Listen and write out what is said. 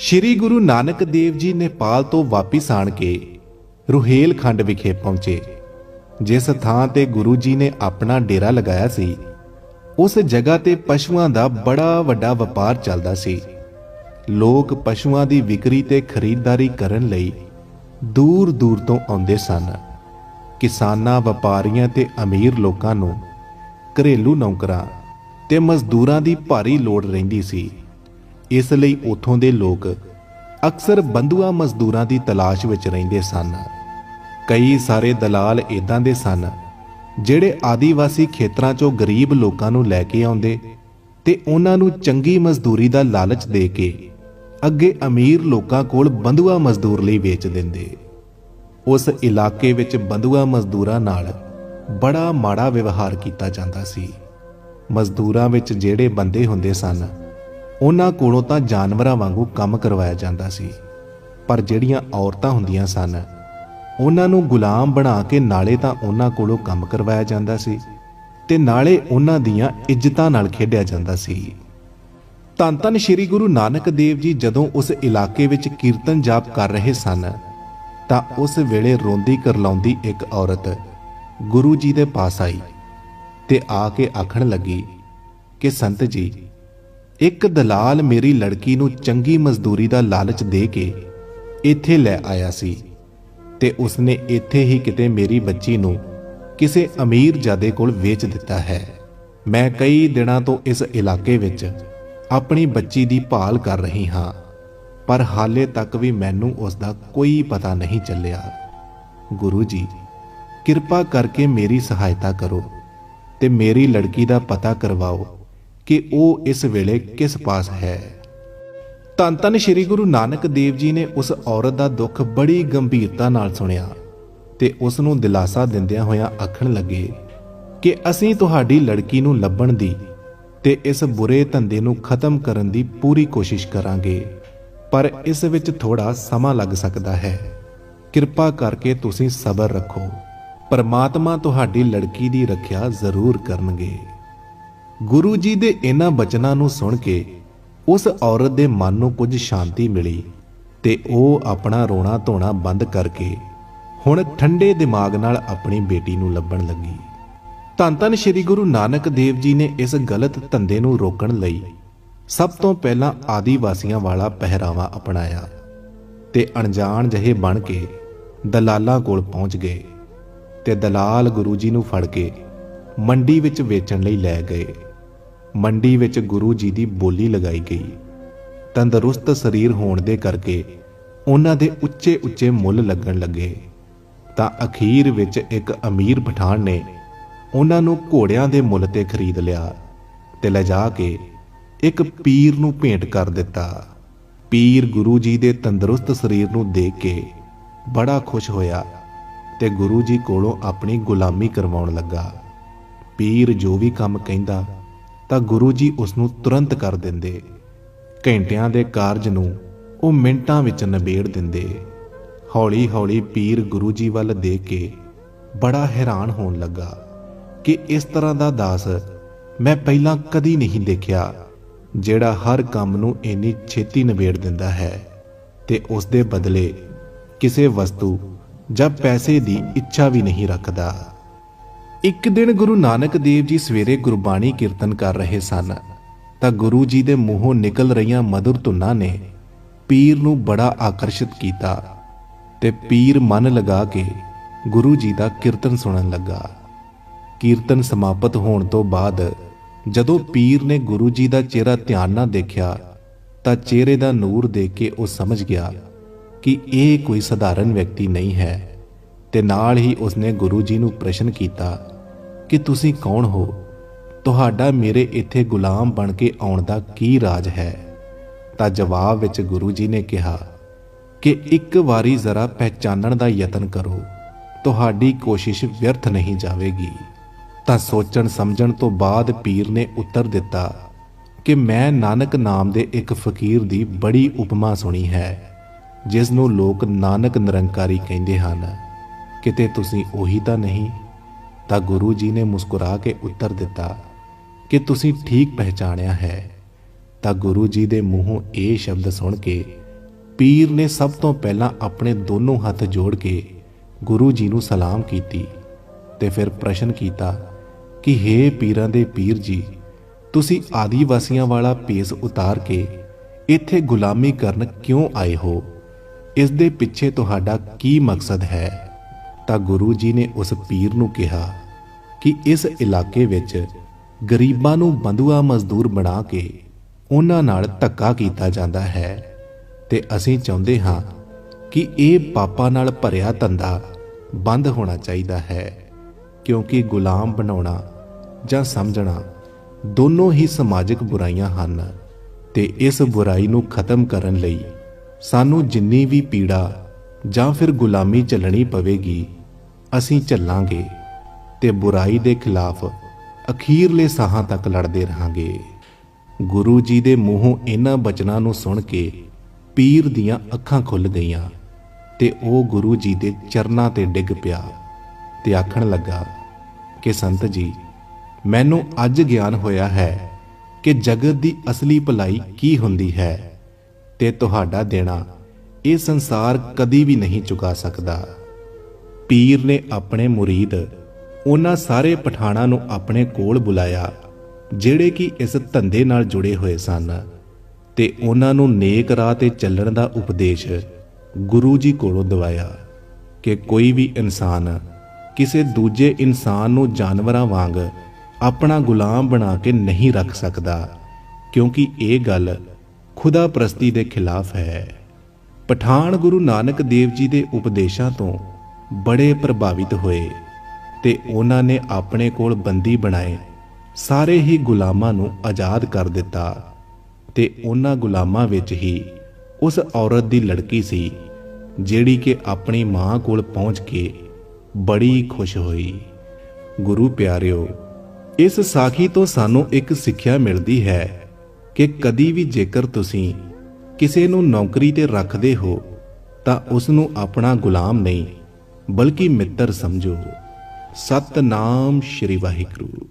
ਸ੍ਰੀ ਗੁਰੂ ਨਾਨਕ ਦੇਵ ਜੀ ਨੇਪਾਲ ਤੋਂ ਵਾਪਿਸ ਆਣ ਕੇ ਰੁਹੇਲਖੰਡ ਵਿਖੇ ਪਹੁੰਚੇ। ਜਿਸ ਥਾਂ ਤੇ ਗੁਰੂ ਜੀ ਨੇ ਆਪਣਾ ਡੇਰਾ ਲਗਾਇਆ ਸੀ, ਉਸ ਜਗ੍ਹਾ ਤੇ ਪਸ਼ੂਆਂ ਦਾ ਬੜਾ ਵੱਡਾ ਵਪਾਰ ਚੱਲਦਾ ਸੀ। ਲੋਕ ਪਸ਼ੂਆਂ ਦੀ ਵਿਕਰੀ ਤੇ ਖਰੀਦਦਾਰੀ ਕਰਨ ਲਈ ਦੂਰ ਦੂਰ ਤੋਂ ਆਉਂਦੇ ਸਨ। ਕਿਸਾਨਾਂ, ਵਪਾਰੀਆਂ ਤੇ ਅਮੀਰ ਲੋਕਾਂ ਨੂੰ ਘਰੇਲੂ ਨੌਕਰਾਂ ਤੇ ਮਜ਼ਦੂਰਾਂ ਦੀ ਭਾਰੀ ਲੋੜ ਰਹਿੰਦੀ ਸੀ। ਇਸ ਲਈ ਉਥੋਂ ਦੇ ਲੋਕ ਅਕਸਰ ਬੰਧੂਆ ਮਜ਼ਦੂਰਾਂ ਦੀ ਤਲਾਸ਼ ਵਿੱਚ ਰਹਿੰਦੇ ਸਨ। ਕਈ ਸਾਰੇ ਦਲਾਲ ਇਦਾਂ ਦੇ ਸਨ, ਜਿਹੜੇ ਆਦੀਵਾਸੀ ਖੇਤਰਾਂ 'ਚੋਂ ਗਰੀਬ ਲੋਕਾਂ ਨੂੰ ਲੈ ਕੇ ਆਉਂਦੇ ਤੇ ਉਹਨਾਂ ਨੂੰ ਚੰਗੀ ਮਜ਼ਦੂਰੀ ਦਾ ਲਾਲਚ ਦੇ ਕੇ ਅੱਗੇ ਅਮੀਰ ਲੋਕਾਂ ਕੋਲ ਬੰਧੂਆ ਮਜ਼ਦੂਰ ਲਈ ਵੇਚ ਦਿੰਦੇ। ਉਸ ਇਲਾਕੇ ਵਿੱਚ ਬੰਧੂਆ ਮਜ਼ਦੂਰਾਂ ਨਾਲ ਬੜਾ ਮਾੜਾ ਵਿਵਹਾਰ ਕੀਤਾ ਜਾਂਦਾ ਸੀ। ਮਜ਼ਦੂਰਾਂ ਵਿੱਚ ਜਿਹੜੇ ਬੰਦੇ ਹੁੰਦੇ ਸਨ ਉਹਨਾਂ ਕੋਲੋਂ ਤਾਂ ਜਾਨਵਰਾਂ ਵਾਂਗੂ ਕੰਮ ਕਰਵਾਇਆ ਜਾਂਦਾ ਸੀ। ਪਰ ਜਿਹੜੀਆਂ ਔਰਤਾਂ ਹੁੰਦੀਆਂ ਸਨ, ਉਹਨਾਂ ਨੂੰ ਗੁਲਾਮ ਬਣਾ ਕੇ ਨਾਲੇ ਤਾਂ ਉਹਨਾਂ ਕੋਲੋਂ ਕੰਮ ਕਰਵਾਇਆ ਜਾਂਦਾ ਸੀ ਤੇ ਨਾਲੇ ਉਹਨਾਂ ਦੀਆਂ ਇੱਜ਼ਤਾਂ ਨਾਲ ਖੇਡਿਆ ਜਾਂਦਾ ਸੀ। ਧੰਨ ਧੰਨ ਸ੍ਰੀ ਗੁਰੂ ਨਾਨਕ ਦੇਵ ਜੀ ਜਦੋਂ ਉਸ ਇਲਾਕੇ ਵਿੱਚ ਕੀਰਤਨ ਜਾਪ ਕਰ ਰਹੇ ਸਨ, ਤਾਂ ਉਸ ਵੇਲੇ ਰੋਂਦੀ ਕਰਲਾਉਂਦੀ ਇੱਕ ਔਰਤ ਗੁਰੂ ਜੀ ਦੇ ਪਾਸ ਆਈ ਤੇ ਆ ਕੇ ਆਖਣ ਲੱਗੀ ਕਿ ਸੰਤ ਜੀ ਇੱਕ ਦਲਾਲ ਮੇਰੀ ਲੜਕੀ ਨੂੰ ਚੰਗੀ ਮਜ਼ਦੂਰੀ ਦਾ ਲਾਲਚ ਦੇ ਕੇ ਇੱਥੇ ਲੈ ਆਇਆ ਸੀ ਤੇ ਉਸਨੇ ਇੱਥੇ ਹੀ ਕਿਤੇ ਮੇਰੀ ਬੱਚੀ ਨੂੰ ਕਿਸੇ ਅਮੀਰ ਜਾਦੇ ਕੋਲ ਵੇਚ ਦਿੱਤਾ ਹੈ। ਮੈਂ ਕਈ ਦਿਨਾਂ ਤੋਂ ਇਸ ਇਲਾਕੇ ਵਿੱਚ ਆਪਣੀ ਬੱਚੀ ਦੀ ਭਾਲ ਕਰ ਰਹੀ ਹਾਂ, ਪਰ ਹਾਲੇ ਤੱਕ ਵੀ ਮੈਨੂੰ ਉਸ ਦਾ ਕੋਈ ਪਤਾ ਨਹੀਂ ਚੱਲਿਆ। ਗੁਰੂ ਜੀ, ਕਿਰਪਾ ਕਰਕੇ ਮੇਰੀ ਸਹਾਇਤਾ ਕਰੋ ਤੇ ਮੇਰੀ ਲੜਕੀ ਦਾ ਪਤਾ ਕਰਵਾਓ। ਕਿ ਉਹ ਇਸ ਵੇਲੇ ਕਿਸ ਪਾਸ ਹੈ। ਧੰਨ ਧੰਨ ਸ੍ਰੀ ਗੁਰੂ ਨਾਨਕ ਦੇਵ ਜੀ ਨੇ ਉਸ ਔਰਤ ਦਾ ਦੁੱਖ ਬੜੀ ਗੰਭੀਰਤਾ ਨਾਲ ਸੁਣਿਆ ਤੇ ਉਸ ਨੂੰ ਦਿਲਾਸਾ ਦਿੰਦਿਆਂ ਹੋਇਆਂ ਆਖਣ ਲੱਗੇ ਕਿ ਅਸੀਂ ਤੁਹਾਡੀ ਲੜਕੀ ਨੂੰ ਲੱਭਣ ਦੀ ਤੇ ਇਸ ਬੁਰੇ ਧੰਦੇ ਨੂੰ ਖਤਮ ਕਰਨ ਦੀ ਪੂਰੀ ਕੋਸ਼ਿਸ਼ ਕਰਾਂਗੇ। ਪਰ ਇਸ ਵਿੱਚ ਥੋੜਾ ਸਮਾਂ ਲੱਗ ਸਕਦਾ ਹੈ। ਕਿਰਪਾ ਕਰਕੇ ਤੁਸੀਂ ਸਬਰ ਰੱਖੋ। ਪਰਮਾਤਮਾ ਤੁਹਾਡੀ ਲੜਕੀ ਦੀ ਰੱਖਿਆ ਜ਼ਰੂਰ ਕਰਨਗੇ। ਗੁਰੂ ਜੀ ਦੇ ਇਹਨਾਂ ਬਚਨਾਂ ਨੂੰ ਸੁਣ ਕੇ ਉਸ ਔਰਤ ਦੇ ਮਨ ਨੂੰ ਕੁਝ ਸ਼ਾਂਤੀ ਮਿਲੀ ਤੇ ਉਹ ਆਪਣਾ ਰੋਣਾ ਧੋਣਾ ਬੰਦ ਕਰਕੇ ਹੁਣ ਠੰਡੇ ਦਿਮਾਗ ਨਾਲ ਆਪਣੀ ਬੇਟੀ ਨੂੰ ਲੱਭਣ ਲੱਗੀ। ਧੰਨ ਧੰਨ ਸ੍ਰੀ ਗੁਰੂ ਨਾਨਕ ਦੇਵ ਜੀ ਨੇ ਇਸ ਗਲਤ ਧੰਦੇ ਨੂੰ ਰੋਕਣ ਲਈ ਸਭ ਤੋਂ ਪਹਿਲਾਂ ਆਦੀਵਾਸੀਆਂ ਵਾਲਾ ਪਹਿਰਾਵਾ ਅਪਣਾਇਆ ਤੇ ਅਣਜਾਣ ਜਿਹੇ ਬਣ ਕੇ ਦਲਾਲਾਂ ਕੋਲ ਪਹੁੰਚ ਗਏ ਤੇ ਦਲਾਲ ਗੁਰੂ ਜੀ ਨੂੰ ਫੜ ਕੇ ਮੰਡੀ ਵਿੱਚ ਵੇਚਣ ਲਈ ਲੈ ਗਏ। ਮੰਡੀ ਵਿੱਚ ਗੁਰੂ ਜੀ ਦੀ ਬੋਲੀ ਲਗਾਈ ਗਈ। ਤੰਦਰੁਸਤ ਸਰੀਰ ਹੋਣ ਦੇ ਕਰਕੇ ਉਹਨਾਂ ਦੇ ਉੱਚੇ ਉੱਚੇ ਮੁੱਲ ਲੱਗਣ ਲੱਗੇ। ਤਾਂ ਅਖੀਰ ਵਿੱਚ ਇੱਕ ਅਮੀਰ ਪਠਾਨ ਨੇ ਉਹਨਾਂ ਨੂੰ ਘੋੜਿਆਂ ਦੇ ਮੁੱਲ ਤੇ ਖਰੀਦ ਲਿਆ ਤੇ ਲਿਜਾ ਕੇ ਇੱਕ ਪੀਰ ਨੂੰ ਭੇਂਟ ਕਰ ਦਿੱਤਾ। ਪੀਰ ਗੁਰੂ ਜੀ ਦੇ ਤੰਦਰੁਸਤ ਸਰੀਰ ਨੂੰ ਦੇਖ ਕੇ ਬੜਾ ਖੁਸ਼ ਹੋਇਆ ਤੇ ਗੁਰੂ ਜੀ ਕੋਲੋਂ ਆਪਣੀ ਗੁਲਾਮੀ ਕਰਵਾਉਣ ਲੱਗਾ। ਪੀਰ ਜੋ ਵੀ ਕੰਮ ਕਹਿੰਦਾ ਤਾਂ ਗੁਰੂ ਜੀ ਉਸ ਨੂੰ ਤੁਰੰਤ ਕਰ ਦਿੰਦੇ। ਘੰਟਿਆਂ ਦੇ ਕਾਰਜ ਨੂੰ ਉਹ ਮਿੰਟਾਂ ਵਿੱਚ ਨਿਬੇੜ ਦਿੰਦੇ। ਹੌਲੀ-ਹੌਲੀ ਪੀਰ ਗੁਰੂ ਜੀ ਵੱਲ ਦੇਖ ਕੇ ਬੜਾ ਹੈਰਾਨ ਹੋਣ ਲੱਗਾ ਕਿ ਇਸ ਤਰ੍ਹਾਂ ਦਾ ਦਾਸ ਮੈਂ ਪਹਿਲਾਂ ਕਦੀ ਨਹੀਂ ਦੇਖਿਆ, ਜਿਹੜਾ ਹਰ ਕੰਮ ਨੂੰ ਇੰਨੀ ਛੇਤੀ ਨਿਬੇੜ ਦਿੰਦਾ ਹੈ ਤੇ ਉਸ ਦੇ ਬਦਲੇ ਕਿਸੇ ਵਸਤੂ ਜਾਂ ਪੈਸੇ ਦੀ ਇੱਛਾ ਵੀ ਨਹੀਂ ਰੱਖਦਾ। ਇੱਕ ਦਿਨ ਗੁਰੂ ਨਾਨਕ ਦੇਵ ਜੀ ਸਵੇਰੇ ਗੁਰਬਾਣੀ ਕੀਰਤਨ ਕਰ ਰਹੇ ਸਨ, ਤਾਂ ਗੁਰੂ ਜੀ ਦੇ ਮੂੰਹੋਂ ਨਿਕਲ ਰਹੀਆਂ ਮధుਰ ਧੁਨਾਂ ਨੇ ਪੀਰ ਨੂੰ ਬੜਾ ਆਕਰਸ਼ਿਤ ਕੀਤਾ ਤੇ ਪੀਰ ਮਨ ਲਗਾ ਕੇ ਗੁਰੂ ਜੀ ਦਾ ਕੀਰਤਨ ਸੁਣਨ ਲੱਗਾ। ਕੀਰਤਨ ਸਮਾਪਤ ਹੋਣ ਤੋਂ ਬਾਅਦ ਜਦੋਂ ਪੀਰ ਨੇ ਗੁਰੂ ਜੀ ਦਾ ਚਿਹਰਾ ਧਿਆਨ ਨਾਲ ਦੇਖਿਆ, ਤਾਂ ਚਿਹਰੇ ਦਾ ਨੂਰ ਦੇਖ ਕੇ ਉਹ ਸਮਝ ਗਿਆ ਕਿ ਇਹ ਕੋਈ ਸਧਾਰਨ ਵਿਅਕਤੀ ਨਹੀਂ ਹੈ ਤੇ ਨਾਲ ਹੀ ਉਸਨੇ ਗੁਰੂ ਜੀ ਨੂੰ ਪ੍ਰਸ਼ਨ ਕੀਤਾ ਕਿ ਤੁਸੀਂ ਕੌਣ ਹੋ? ਤੁਹਾਡਾ ਮੇਰੇ ਇੱਥੇ ਗੁਲਾਮ ਬਣ ਕੇ ਆਉਣ ਦਾ ਕੀ ਰਾਜ ਹੈ? ਤਾਂ ਜਵਾਬ ਵਿੱਚ ਗੁਰੂ ਜੀ ਨੇ ਕਿਹਾ, ਕਿ ਇੱਕ ਵਾਰੀ ਜ਼ਰਾ ਪਹਿਚਾਨਣ ਦਾ ਯਤਨ ਕਰੋ। ਤੁਹਾਡੀ ਕੋਸ਼ਿਸ਼ ਵਿਅਰਥ ਨਹੀਂ ਜਾਵੇਗੀ। ਤਾਂ ਸੋਚਣ ਸਮਝਣ ਤੋਂ ਬਾਅਦ ਪੀਰ ਨੇ ਉੱਤਰ ਦਿੱਤਾ ਕਿ ਮੈਂ ਨਾਨਕ ਨਾਮ ਦੇ ਇੱਕ ਫਕੀਰ ਦੀ ਬੜੀ ਉਪਮਾ ਸੁਣੀ ਹੈ ਜਿਸ ਨੂੰ ਲੋਕ ਨਾਨਕ ਨਿਰੰਕਾਰੀ ਕਹਿੰਦੇ ਹਨ। ਕਿਤੇ ਤੁਸੀਂ ਉਹੀ ਤਾਂ ਨਹੀਂ? ਤਾਂ ਗੁਰੂ ਜੀ ਨੇ ਮੁਸਕਰਾ ਕੇ ਉੱਤਰ ਦਿੱਤਾ ਕਿ ਤੁਸੀਂ ਠੀਕ ਪਹਿਚਾਣਿਆ ਹੈ। ਤਾਂ ਗੁਰੂ ਜੀ ਦੇ ਮੂੰਹੋਂ ਇਹ ਸ਼ਬਦ ਸੁਣ ਕੇ ਪੀਰ ਨੇ ਸਭ ਤੋਂ ਪਹਿਲਾਂ ਆਪਣੇ ਦੋਨੋਂ ਹੱਥ ਜੋੜ ਕੇ ਗੁਰੂ ਜੀ ਨੂੰ ਸਲਾਮ ਕੀਤੀ ਤੇ ਫਿਰ ਪ੍ਰਸ਼ਨ ਕੀਤਾ ਕਿ हे ਪੀਰਾਂ ਦੇ ਪੀਰ ਜੀ, ਤੁਸੀਂ ਆਦੀਵਾਸੀਆਂ ਵਾਲਾ ਪੇਸ ਉਤਾਰ ਕੇ ਇੱਥੇ ਗੁਲਾਮੀ ਕਰਨ ਕਿਉਂ ਆਏ ਹੋ? ਇਸ ਦੇ ਪਿੱਛੇ ਤੁਹਾਡਾ ਕੀ ਮਕਸਦ ਹੈ? ਤਾਂ ਗੁਰੂ ਜੀ ਨੇ ਉਸ ਪੀਰ ਨੂੰ ਕਿਹਾ ਕਿ ਇਸ ਇਲਾਕੇ ਵਿੱਚ ਗਰੀਬਾਂ ਨੂੰ ਬੰਧੂਆ ਮਜ਼ਦੂਰ ਬਣਾ ਕੇ ਉਹਨਾਂ ਨਾਲ ਧੱਕਾ ਕੀਤਾ ਜਾਂਦਾ ਹੈ ਤੇ ਅਸੀਂ ਚਾਹੁੰਦੇ ਹਾਂ ਕਿ ਇਹ ਪਾਪਾਂ ਨਾਲ ਭਰਿਆ ਧੰਦਾ ਬੰਦ ਹੋਣਾ ਚਾਹੀਦਾ ਹੈ, ਕਿਉਂਕਿ ਗੁਲਾਮ ਬਣਾਉਣਾ ਜਾਂ ਸਮਝਣਾ ਦੋਨੋਂ ਹੀ ਸਮਾਜਿਕ ਬੁਰਾਈਆਂ ਹਨ ਤੇ ਇਸ ਬੁਰਾਈ ਨੂੰ ਖਤਮ ਕਰਨ ਲਈ ਸਾਨੂੰ ਜਿੰਨੀ ਵੀ ਪੀੜਾ ਜਾਂ ਫਿਰ ਗੁਲਾਮੀ ਚੱਲਣੀ ਪਵੇਗੀ ਅਸੀਂ ਝੱਲਾਂਗੇ ਤੇ ਬੁਰਾਈ ਦੇ ਖਿਲਾਫ ਅਖੀਰਲੇ ਸਾਹਾਂ ਤੱਕ ਲੜਦੇ ਰਹਾਂਗੇ। ਗੁਰੂ ਜੀ ਦੇ ਮੂੰਹੋਂ ਇਹਨਾਂ ਬਚਨਾਂ ਨੂੰ ਸੁਣ ਕੇ ਪੀਰ ਦੀਆਂ ਅੱਖਾਂ ਖੁੱਲ ਗਈਆਂ ਤੇ ਉਹ ਗੁਰੂ ਜੀ ਦੇ ਚਰਨਾਂ ਤੇ ਡਿੱਗ ਪਿਆ ਤੇ ਆਖਣ ਲੱਗਾ, ਕਿ ਸੰਤ ਜੀ, ਮੈਨੂੰ ਅੱਜ ਗਿਆਨ ਹੋਇਆ ਹੈ ਕਿ ਜਗਤ ਦੀ ਅਸਲੀ ਭਲਾਈ ਕੀ ਹੁੰਦੀ ਹੈ ਤੇ ਤੁਹਾਡਾ ਦੇਣਾ ਇਹ ਸੰਸਾਰ ਕਦੀ ਵੀ ਨਹੀਂ ਚੁਕਾ ਸਕਦਾ। ਪੀਰ ਨੇ ਆਪਣੇ ਮੁਰੀਦ ਉਹਨਾਂ ਸਾਰੇ ਪਠਾਣਾ ਨੂੰ ਆਪਣੇ ਕੋਲ ਬੁਲਾਇਆ, ਜਿਹੜੇ ਕਿ ਇਸ ਧੰਦੇ ਨਾਲ ਜੁੜੇ ਹੋਏ ਸਨ ਤੇ ਉਹਨਾਂ ਨੂੰ ਨੇਕ ਰਾਹ ਤੇ ਚੱਲਣ ਦਾ ਉਪਦੇਸ਼ ਗੁਰੂ ਜੀ ਕੋਲੋਂ ਦਵਾਇਆ ਕਿ ਕੋਈ ਵੀ ਇਨਸਾਨ ਕਿਸੇ ਦੂਜੇ ਇਨਸਾਨ ਨੂੰ ਜਾਨਵਰਾਂ ਵਾਂਗ ਆਪਣਾ ਗੁਲਾਮ ਬਣਾ ਕੇ ਨਹੀਂ ਰੱਖ ਸਕਦਾ, ਕਿਉਂਕਿ ਇਹ ਗੱਲ ਖੁਦਾ ਪ੍ਰਸਤੀ ਦੇ ਖਿਲਾਫ ਹੈ। ਪਠਾਨ ਗੁਰੂ ਨਾਨਕ ਦੇਵ ਜੀ ਦੇ ਉਪਦੇਸ਼ਾਂ ਤੋਂ ਬੜੇ ਪ੍ਰਭਾਵਿਤ ਹੋਏ ਤੇ ਉਹਨਾਂ ਨੇ ਆਪਣੇ ਕੋਲ ਬੰਦੀ ਬਣਾਏ। ਸਾਰੇ ਹੀ ਗੁਲਾਮਾਂ ਨੂੰ ਆਜ਼ਾਦ ਕਰ ਦਿੱਤਾ ਤੇ ਉਹਨਾਂ ਗੁਲਾਮਾਂ ਵਿੱਚ ਹੀ ਉਸ ਔਰਤ ਦੀ ਲੜਕੀ ਸੀ, ਜਿਹੜੀ ਕਿ ਆਪਣੀ ਮਾਂ ਕੋਲ ਪਹੁੰਚ ਕੇ ਬੜੀ ਖੁਸ਼ ਹੋਈ। ਗੁਰੂ ਪਿਆਰਿਓ, ਇਸ ਸਾਖੀ ਤੋਂ ਸਾਨੂੰ ਇੱਕ ਸਿੱਖਿਆ ਮਿਲਦੀ ਹੈ ਕਿ ਕਦੀ ਵੀ ਜੇਕਰ ਤੁਸੀਂ ਕਿਸੇ ਨੂੰ ਨੌਕਰੀ ਤੇ ਰੱਖਦੇ ਹੋ, ਤਾਂ ਉਸ ਨੂੰ ਆਪਣਾ ਗੁਲਾਮ ਨਹੀਂ। ਬਲਕਿ ਮਿੱਤਰ ਸਮਝੋ। ਸਤਨਾਮ ਸ਼੍ਰੀ ਵਾਹਿਗੁਰੂ।